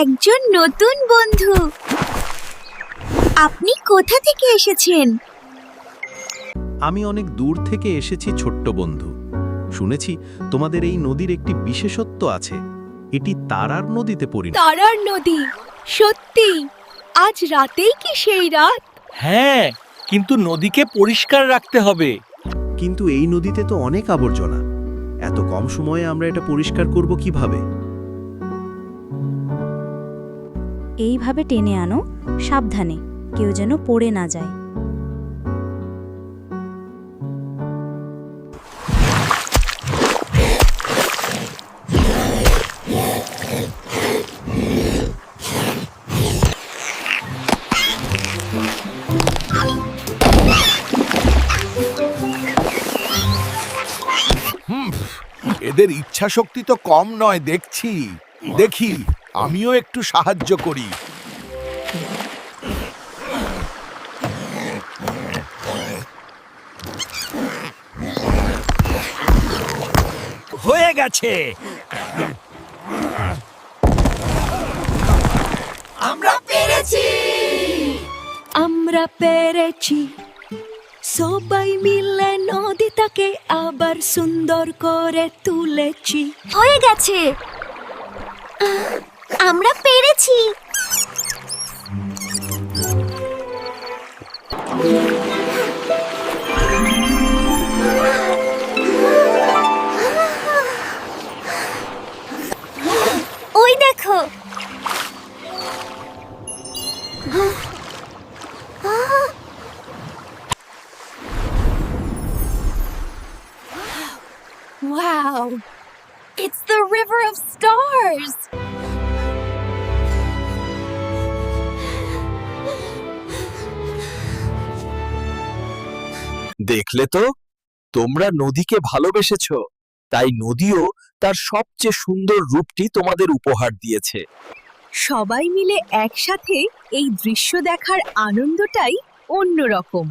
একজন নতুন বন্ধু। আপনি কোথা থেকে এসেছেন? আমি অনেক দূর থেকে এসেছি ছোট্ট বন্ধু। শুনেছি তোমাদের এই নদীর একটি বিশেষত্ব আছে। এটি তারার নদীতে পরিণত। তারার নদী। সত্যি? আজ রাতেই কি সেই রাত? হ্যাঁ কিন্তু নদীকে পরিষ্কার রাখতে হবে। কিন্তু এই নদীতে তো অনেক আবর্জনা। এত কম সময়ে আমরা এটা পরিষ্কার করব কীভাবে? এইভাবে টেনে আনো, সাবধানে, কেউ যেন পড়ে না যায়। এদের ইচ্ছা শক্তি তো কম নয়, দেখছি। দেখি। আমিও একটু সাহায্য করি। হয়ে গেছে। আমরা পেরেছি। আমরা পেরেছি। সবাই মিলে নদীটাকে আবার সুন্দর করে তুলেছি। হয়ে গেছে। আমরা পেরেছি ওই দেখো Wow! It's the River of Stars! দেখলে তো তোমরা নদীকে ভালোবেসেছ। তাই নদীও তার সবচেয়ে সুন্দর রূপটি তোমাদের উপহার দিয়েছে। সবাই মিলে একসাথে এই দৃশ্য দেখার আনন্দটাই অন্যরকম।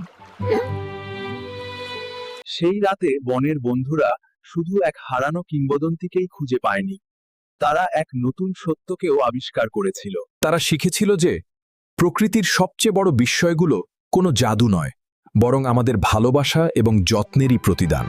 সেই রাতে বনের বন্ধুরা শুধু এক হারানো কিংবদন্তিকেই খুঁজে পায়নি। তারা এক নতুন সত্যকেও আবিষ্কার করেছিল। তারা শিখেছিল যে প্রকৃতির সবচেয়ে বড় বিস্ময়গুলো কোনো জাদু নয়। বরং আমাদের ভালোবাসা এবং যত্নেরই প্রতিদান।